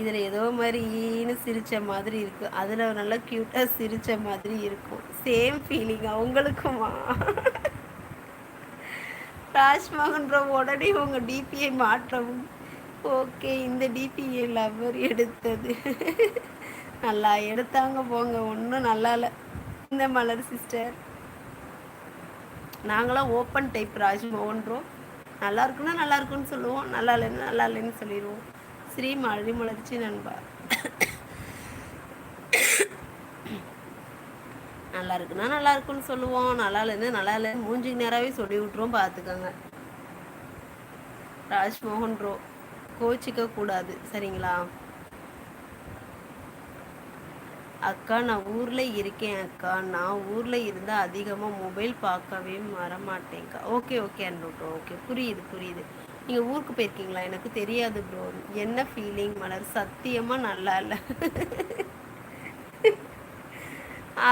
இதில் ஏதோ மாதிரின்னு சிரித்த மாதிரி இருக்கும் அதில் நல்லா க்யூட்டாக சிரித்த மாதிரி இருக்கும். சேம் ஃபீலிங் அவங்களுக்குமா? ராஜ்மோகன் ப்ரோ உடனே உங்கள் டிபியை மாற்றவும். ஓகே இந்த டிபியை லவ்வர் எடுத்தது. நல்லா எடுத்தாங்க போங்க. ஒன்றும் நல்லா இல்லை. இந்த மலர் சிஸ்டர் நாங்களாம் ஓப்பன் டைப் ராஜ்மோகன் ப்ரோ நல்லா இருக்குன்னா நல்லா இருக்குன்னு சொல்லுவோம். நல்லா இல்லைன்னு நல்லா இல்லைன்னு சொல்லிடுவோம். ஸ்ரீ மழை மலர்ச்சி நண்பா. நல்லா இருக்குன்னா நல்லா இருக்குன்னு சொல்லுவோம். நல்லா இல்லைன்னு நல்லா இல்லை மூஞ்சிக்கு நேராகவே சொல்லி விட்டுருவோம் பார்த்துக்கோங்க ராஜ்மோகன் ரோ கோச்சிக்க கூடாது சரிங்களா? அக்கா நான் ஊரில் இருக்கேன் அக்கா. நான் ஊரில் இருந்தால் அதிகமாக மொபைல் பார்க்கவே வரமாட்டேங்க்கா ஓகே ஓகே அண்ணூட்டோ ஓகே புரியுது புரியுது. நீங்கள் ஊருக்கு போயிருக்கீங்களா? எனக்கு தெரியாது ப்ரோ என்ன ஃபீலிங் மலர் சத்தியமாக நல்லா இல்லை.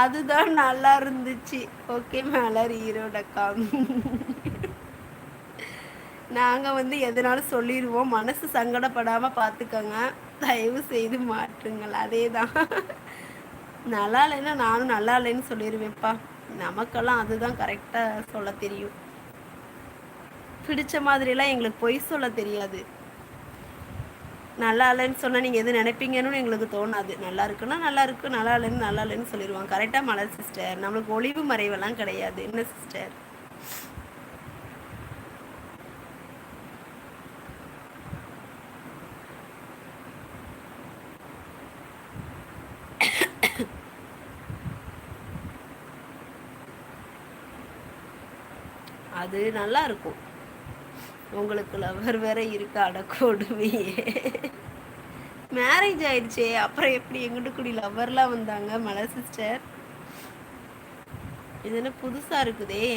அதுதான் நல்லா இருந்துச்சு. ஓகே மலர் ஈரோடக்கா நாங்கள் வந்து எதனாலும் சொல்லிடுவோம் மனசு சங்கடப்படாமல் பார்த்துக்கோங்க தயவு செய்து மாற்றுங்கள். அதே தான் நல்லா இல்லைன்னா நானும் நல்லா இல்லைன்னு சொல்லிடுவேன்ப்பா நமக்கெல்லாம் அதுதான் கரெக்டாக சொல்ல தெரியும். பிடிச்ச மாதிரிலாம் எங்களுக்கு பொய் சொல்ல தெரியாது. நல்லா இல்லைன்னு சொன்னால் நீங்கள் எது நினைப்பீங்கன்னு எங்களுக்கு தோணாது. நல்லா இருக்குன்னா நல்லா இருக்கு நல்லா இல்லைன்னு நல்லா இல்லைன்னு சொல்லிடுவாங்க கரெக்டாக மழை சிஸ்டர் நம்மளுக்கு ஒளிவு மறைவெல்லாம் கிடையாது. என்ன சிஸ்டர் அது நல்லா இருக்கும். உங்களுக்கு லவர் வேற இருக்கு அடக்கோடுமையே மேரேஜ் ஆயிடுச்சே அப்புறம் எப்படி எங்கிட்ட கூடி லவ்வர்லாம் வந்தாங்க மலை சிஸ்டர் இது என்ன புதுசா இருக்குதே.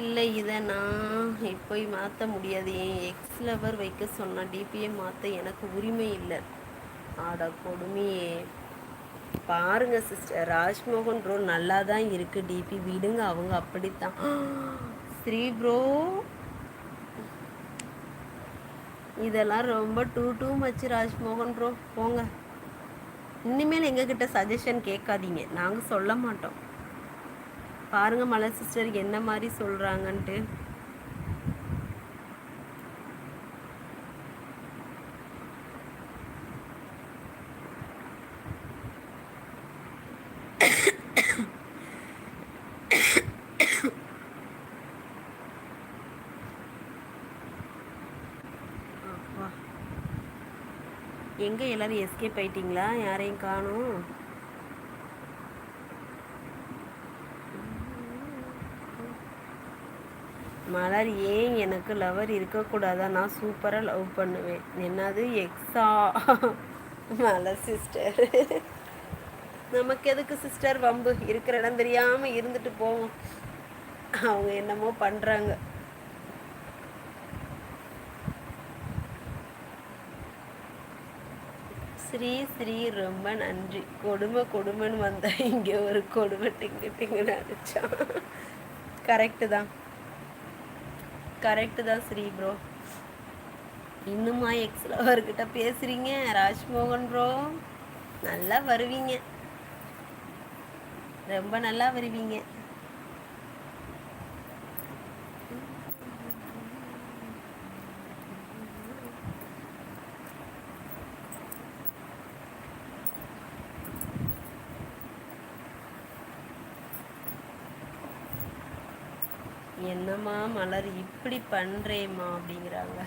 இல்லை இதை நான் இப்போ மாற்ற முடியாது. என் எக்ஸ் லவர் வைக்க சொன்னால் டிபியை மாற்ற எனக்கு உரிமை இல்லை. ஆட கொடுமையே. பாருங்க சிஸ்டர் ராஜ்மோகன் ப்ரோ நல்லா தான் இருக்குது டிபி விடுங்க அவங்க அப்படித்தான். ஸ்ரீ ப்ரோ இதெல்லாம் ரொம்ப too too much Rajmohan bro போங்க. இனிமேல் எங்ககிட்ட சஜஷன் கேட்காதீங்க. நாங்கள் சொல்ல மாட்டோம். பாருங்கள் மலர் சிஸ்டர் என்ன மாதிரி சொல்கிறாங்கன்ட்டு எங்கே எல்லோரும் எஸ்கேப் ஆயிட்டீங்களா? யாரையும் காணும்? மலர் ஏன் எனக்கு லவர் இருக்கக்கூடாதா? நான் சூப்பராக லவ் பண்ணுவேன். என்னது? எக்ஸா மலர் சிஸ்டர் நமக்கு எதுக்கு சிஸ்டர் வம்பு? இருக்கிற இடம் தெரியாமல் இருந்துட்டு போவோம். அவங்க என்னமோ பண்ணுறாங்க ஸ்ரீ ஸ்ரீ ரொம்ப நன்றி. கொடுமை கொடுமைன்னு வந்தால் இங்கே ஒரு கொடுமை டிங்கு டிங்குன்னு அடித்தான் கரெக்டு தான். கரெக்டு தான் ஸ்ரீ ப்ரோ இன்னுமா எக்ஸ் லவர்கிட்ட பேசுகிறீங்க ராஜ்மோகன் ப்ரோ நல்லா வருவீங்க. ரொம்ப நல்லா வருவீங்க. என்னம்மா மலர் இப்படி பண்ணுறேம்மா அப்படிங்கிறாங்க.